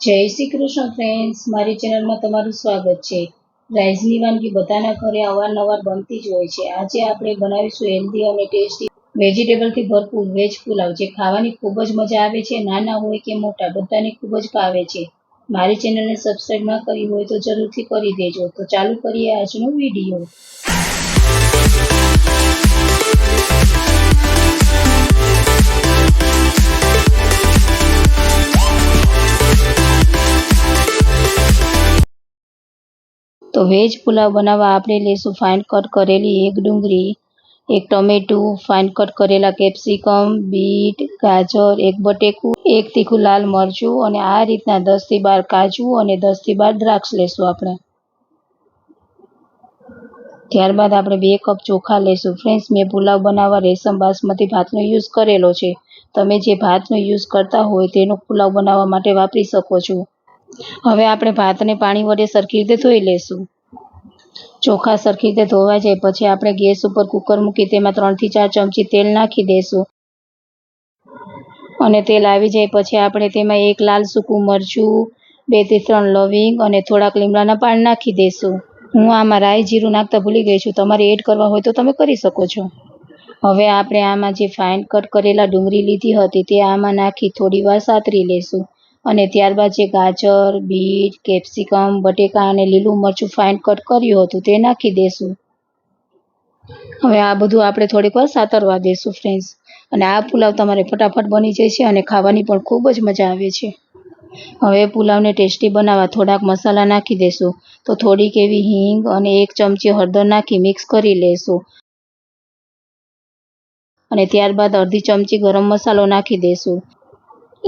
જય શ્રી કૃષ્ણ ફ્રેન્ડ્સ મારી ચેનલમાં તમારું સ્વાગત છે. રાઈસની વાનગી બધાના ઘરે અવારનવાર બનતી જ હોય છે. આજે આપણે બનાવીશું હેલ્ધી અને ટેસ્ટી વેજીટેબલથી ભરપૂર વેજ પુલાવ, જે ખાવાની ખૂબ જ મજા આવે છે, નાના હોય કે મોટા, બધાને ખૂબ જ ભાવે છે. મારી ચેનલને સબસ્ક્રાઈબ ના કરી હોય તો જરૂરથી કરી દેજો. તો ચાલુ કરીએ આજનો વીડિયો. તો વેજ પુલાવ બનાવવા આપણે લઈશું ફાઇન કટ કરેલી એક ડુંગળી, એક ટમેટું ફાઇન કટ કરેલા કેપ્સિકમ બીટ ગાજર, એક બટેકું, એક તીખું લાલ મરચું અને આ રીતના દસથી બાર કાજુ અને દસથી બાર દ્રાક્ષ લેશું આપણે. ત્યારબાદ આપણે બે કપ ચોખા લેશું. ફ્રેન્ડ્સ મેં પુલાવ બનાવવા રેશમ બાસમતી ભાતનો યુઝ કરેલો છે. તમે જે ભાતનો યુઝ કરતા હોય તેનો પુલાવ બનાવવા માટે વાપરી શકો છો. હવે આપણે ભાતને પાણી વડે સરખી રીતે ધોઈ લેશું. ચોખા સરખી રીતે ધોવા જાય, પછી આપણે ગેસ ઉપર કુકર મૂકી તેમાં ત્રણથી ચાર ચમચી તેલ નાખી દઈશું અને તેલ આવી જાય, પછી આપણે તેમાં એક લાલ સૂકું મરચું, બેથી ત્રણ લવિંગ અને થોડાક લીમડાના પાન નાખી દઈશું હું આમાં રાઈ જીરું નાખતા ભૂલી ગઈ છું. તમારે એડ કરવા હોય તો તમે કરી શકો છો. હવે આપણે આમાં જે ફાઇન કટ કરેલા ડુંગળી લીધી હતી તે આમાં નાખી થોડી વાર સાતરી લેશું. અને ત્યારબાદ જે ગાજર, બીટ, કેપ્સિકમ, બટેકા અને લીલું મરચું ફાઇન કટ કર્યું હતું તે નાખી દેશું. હવે આ બધું આપણે થોડીક વાર સાતરવા દેશું ફ્રેન્ડ્સ અને આ પુલાવ તમારે ફટાફટ બની જાય છે અને ખાવાની પણ ખૂબ જ મજા આવે છે. હવે પુલાવને ટેસ્ટી બનાવવા થોડાક મસાલા નાખી દેશું. તો થોડીક એવી હિંગ અને એક ચમચી હળદર નાખી મિક્સ કરી લેશું. અને ત્યારબાદ અડધી ચમચી ગરમ મસાલો નાખી દેશું.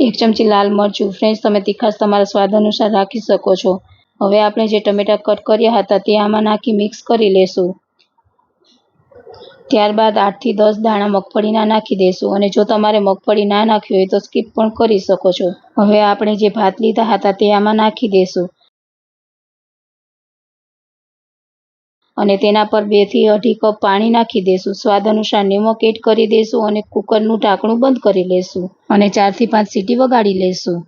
એક ચમચી લાલ મરચું. ફ્રેન્ડ્સ તમે તીખાશ તમારા સ્વાદ અનુસાર રાખી શકો છો. હવે આપણે જે ટમેટા કટ કર્યા હતા તે આમાં નાખી મિક્સ કરી લેશું. ત્યારબાદ આઠથી દસ દાણા મગફળીના નાખી દઈશું અને જો તમારે મગફળી ના નાખવી હોય તો સ્કીપ પણ કરી શકો છો. હવે આપણે જે ભાત લીધા હતા તે આમાં નાખી દઈશું અને તેના પર બેથી અઢી કપ પાણી નાખી દઈશું સ્વાદ અનુસાર નિમક એડ કરી દઈશું અને કુકરનું ઢાંકણું બંધ કરી લેશું. અને ચારથી પાંચ સીટી વગાડી લેશું.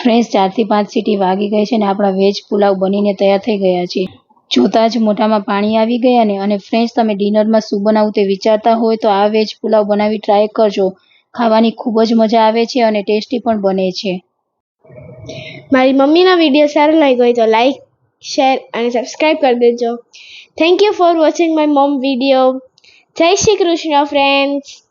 ફ્રેન્ડ્સ, ચારથી પાંચ સીટી વાગી ગઈ છે અને આપણા વેજ પુલાવ બનીને તૈયાર થઈ ગયા છે જોતાં જ મોઢામાં પાણી આવી ગયા ને અને ફ્રેન્ડ્સ, તમે ડિનરમાં શું બનાવવું તે વિચારતા હોય તો આ વેજ પુલાવ બનાવી ટ્રાય કરજો. ખાવાની ખૂબ જ મજા આવે છે અને ટેસ્ટી પણ બને છે. મારી મમ્મીના વીડિયો સારો લાગ્યો હોય તો લાઈક શેર અને સબસ્ક્રાઈબ કરી દેજો thank you for watching my mom video જય શ્રી કૃષ્ણ ફ્રેન્ડ્સ